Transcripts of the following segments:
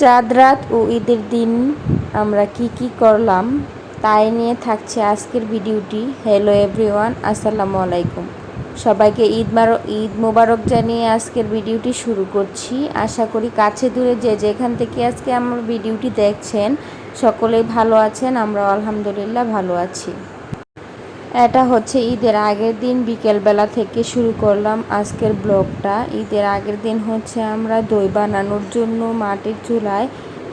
চাঁদ রাত ও ঈদের দিন আমরা কি কি করলাম তাই নিয়ে থাকছে আজকের ভিডিওটি। হ্যালো এভরিওয়ান আসসালামু আলাইকুম। সবাইকে ঈদ মার, ঈদ মোবারক জানিয়ে আজকের ভিডিওটি শুরু করছি। আশা করি কাছে দূরে যে যেখান থেকে আজকে আমার ভিডিওটি দেখছেন, সকলেই ভালো আছেন আমরা আলহামদুলিল্লাহ ভালো আছি। এটা হচ্ছে ঈদের আগের দিন বিকেলবেলা থেকে শুরু করলাম আজকের ব্লগটা। ঈদের আগের দিন হচ্ছে আমরা দই বানানোর জন্য মাটির চুলায়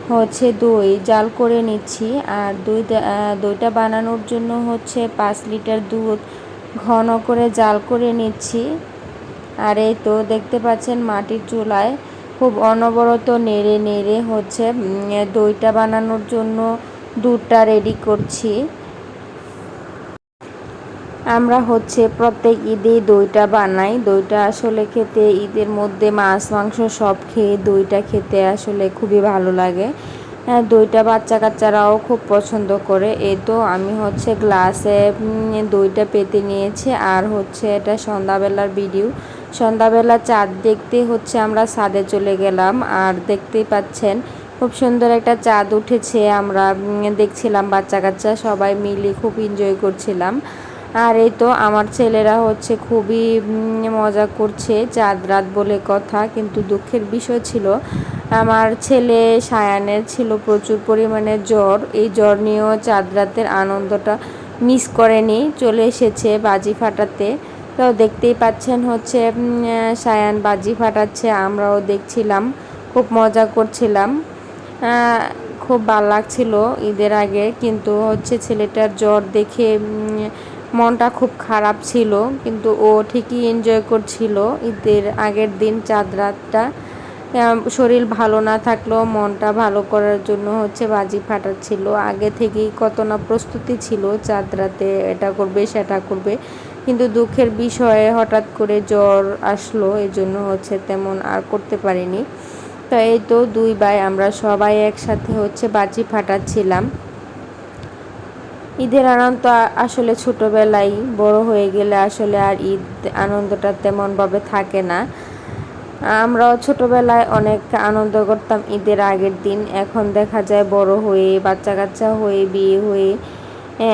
হচ্ছে দই জাল করে নিচ্ছি। আর দই দইটা বানানোর জন্য হচ্ছে পাঁচ লিটার দুধ ঘন করে জাল করে নিচ্ছি। আর এই তো দেখতে পাচ্ছেন মাটির চুলায় খুব অনবরত নেড়ে নেড়ে হচ্ছে দইটা বানানোর জন্য দুধটা রেডি করছি। আমরা হচ্ছে প্রত্যেক ঈদে দইটা বানাই। দইটা আসলে খেতে ঈদের মধ্যে মাছ, মাংস সব খেয়ে দইটা খেতে আসলে খুবই ভালো লাগে। হ্যাঁ দইটা বাচ্চা কাচ্চারাও খুব পছন্দ করে। এই তো আমি হচ্ছে গ্লাসে দইটা পেতে নিয়েছি। আর হচ্ছে এটা সন্ধ্যাবেলার ভিডিও। সন্ধ্যাবেলা চাঁদ দেখতে হচ্ছে আমরা ছাদে চলে গেলাম। আর দেখতেই পাচ্ছেন, খুব সুন্দর একটা চাঁদ উঠেছে। আমরা দেখছিলাম বাচ্চা কাচ্চা সবাই মিলে খুব এনজয় করছিলাম। আর এই তো আমার ছেলেরা হচ্ছে খুবই মজা করছে, চাঁদ রাত বলে কথা, কিন্তু দুঃখের বিষয় ছিল, আমার ছেলে সায়ানের ছিল প্রচুর পরিমাণে জ্বর, এই জ্বর নিয়েও চাঁদ রাতের আনন্দটা মিস করেনি, চলে এসেছে বাজি ফাটাতে। তো দেখতেই পাচ্ছেন হচ্ছে সায়ান বাজি ফাটাচ্ছে, আমরাও দেখছিলাম, খুব মজা করছিলাম। খুব ভালো লাগছিল ঈদের আগে, কিন্তু হচ্ছে ছেলেটার জ্বর দেখে মনটা খুব খারাপ ছিল, কিন্তু ও ঠিকই এনজয় করছিল। ঈদের আগের দিন চাঁদ রাতটা শরীর ভালো না থাকলেও মনটা ভালো করার জন্য হচ্ছে বাজি ফাটাচ্ছিল। আগে থেকেই কত না প্রস্তুতি ছিল, চাঁদ রাতে এটা করবে, সেটা করবে। কিন্তু দুঃখের বিষয়ে হঠাৎ করে জ্বর আসলো এই জন্য হচ্ছে তেমন আর করতে পারিনি। তো এই তো দুই ভাই, আমরা সবাই একসাথে হচ্ছে বাজি ফাটাচ্ছিলাম। ঈদের আনন্দ আসলে ছোটোবেলায় বড় হয়ে গেলে আসলে আর ঈদ আনন্দটা তেমনভাবে থাকে না। আমরাও ছোটোবেলায় অনেক আনন্দ করতাম ঈদের আগের দিন। এখন দেখা যায় বড় হয়ে বাচ্চা কাচ্চা হয়ে, বিয়ে হয়ে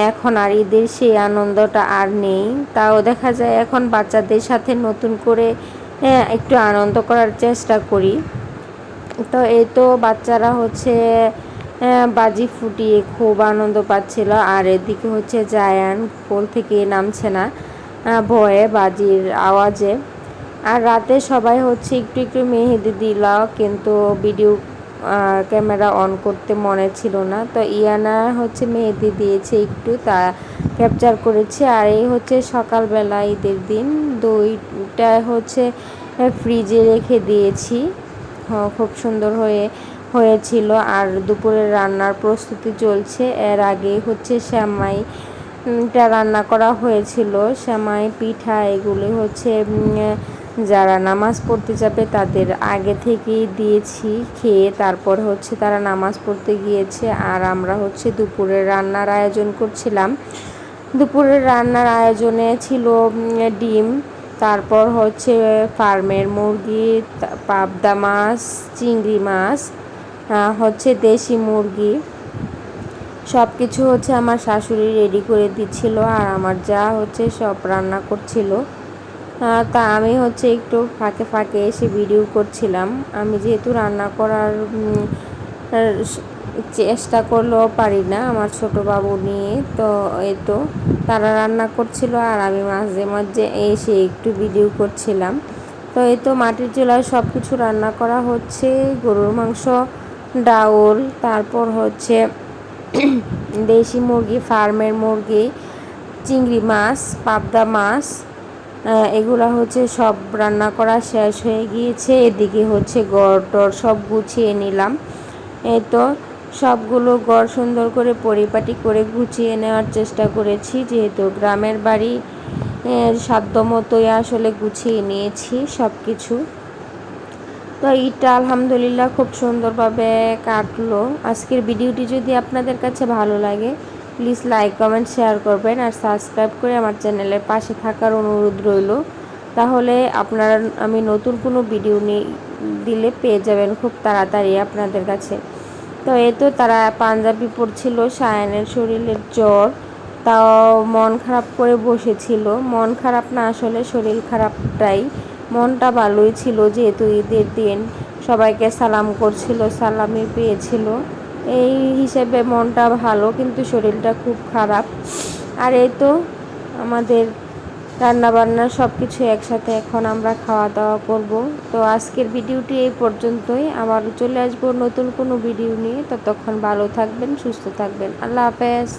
এখন আর ঈদের সেই আনন্দটা আর নেই। তাও দেখা যায় এখন বাচ্চাদের সাথে নতুন করে একটু আনন্দ করার চেষ্টা করি। তো এই তো বাচ্চারা হচ্ছে বাজি ফুটিয়ে খুব আনন্দ পাচ্ছিল। আর এদিকে হচ্ছে জায়ান কোল থেকে নামছে না ভয়ে বাজির আওয়াজে। আর রাতে সবাই হচ্ছে একটু একটু মেহেদি দিল, কিন্তু ভিডিও ক্যামেরা অন করতে মনে ছিল না। তো ইয়ানা হচ্ছে মেহেদি দিয়েছে একটু, তা ক্যাপচার করেছে। আর এই হচ্ছে সকালবেলা ঈদের দিন, দইটা হচ্ছে ফ্রিজে রেখে দিয়েছি। খুব সুন্দর হয়ে হয়েছিল আর দুপুরের রান্নার প্রস্তুতি চলছে। এর আগে হচ্ছে শ্যামাই শ্যামাইটা রান্না করা হয়েছিল। শ্যামাই পিঠা, এগুলি হচ্ছে যারা নামাজ পড়তে যাবে তাদের আগে থেকেই দিয়েছি, খেয়ে তারপর হচ্ছে তারা নামাজ পড়তে গিয়েছে। আর আমরা হচ্ছে দুপুরের রান্নার আয়োজন করছিলাম। দুপুরের রান্নার আয়োজনে ছিল ডিম, তারপর হচ্ছে, ফার্মের মুরগি পাবদা মাছ, চিংড়ি মাছ হচ্ছে দেশি মুরগি। সব কিছু হচ্ছে আমার শাশুড়ি রেডি করে দিচ্ছিল আর আমার যা হচ্ছে সব রান্না করছিল। তা আমি হচ্ছে একটু ফাঁকে ফাঁকে এসে ভিডিও করছিলাম। আমি যেহেতু রান্না করার চেষ্টা করলেও পারি না আমার ছোট বাবু নিয়ে, তো এই তো তারা রান্না করছিল আর আমি মাঝে মাঝে এসে একটু ভিডিও করছিলাম। তো এই তো মাটির চুলায় সব কিছু রান্না করা হচ্ছে, গরুর মাংস ডাউল, তারপর হচ্ছে দেশি মুরগি, ফার্মের মুরগি, চিংড়ি মাছ, পাবদা মাছ এগুলো হচ্ছে সব রান্না করা শেষ হয়ে গিয়েছে। এদিকে হচ্ছে গড় টড় সব গুছিয়ে নিলাম। এই তো সবগুলো গড় সুন্দর করে পরিপাটি করে গুছিয়ে নেওয়ার চেষ্টা করেছি, যেহেতু গ্রামের বাড়ি সাধ্য মতোই আসলে গুছিয়ে নিয়েছি সব কিছু তো ঈদটা আলহামদুলিল্লাহ খুব সুন্দরভাবে কাটলো। আজকের ভিডিওটি যদি আপনাদের কাছে ভালো লাগে প্লিজ লাইক কমেন্ট শেয়ার করবেন আর সাবস্ক্রাইব করে আমার চ্যানেলের পাশে থাকার অনুরোধ রইল। তাহলে আপনারা, আমি নতুন কোনো ভিডিও নিয়ে দিলে পেয়ে যাবেন খুব তাড়াতাড়ি আপনাদের কাছে। তো এ তো তারা পাঞ্জাবি পরছিল, সায়নের শরীরের জ্বর, তাও মন খারাপ করে বসেছিল। মন খারাপ না আসলে শরীর খারাপটাই। মনটা ভালোই ছিল যেহেতু ঈদের দিন সবাইকে সালাম করছিল, সালামি পেয়েছিল। এই হিসেবে মনটা ভালো, কিন্তু শরীরটা খুব খারাপ। আর এই তো আমাদের রান্না বান্না সব কিছু একসাথে এখন আমরা খাওয়া দাওয়া করব। তো আজকের ভিডিওটি এই পর্যন্তই। আবার চলে আসব নতুন কোনো ভিডিও নিয়ে। ততক্ষণ ভালো থাকবেন, সুস্থ থাকবেন। আল্লাহ হাফেজ।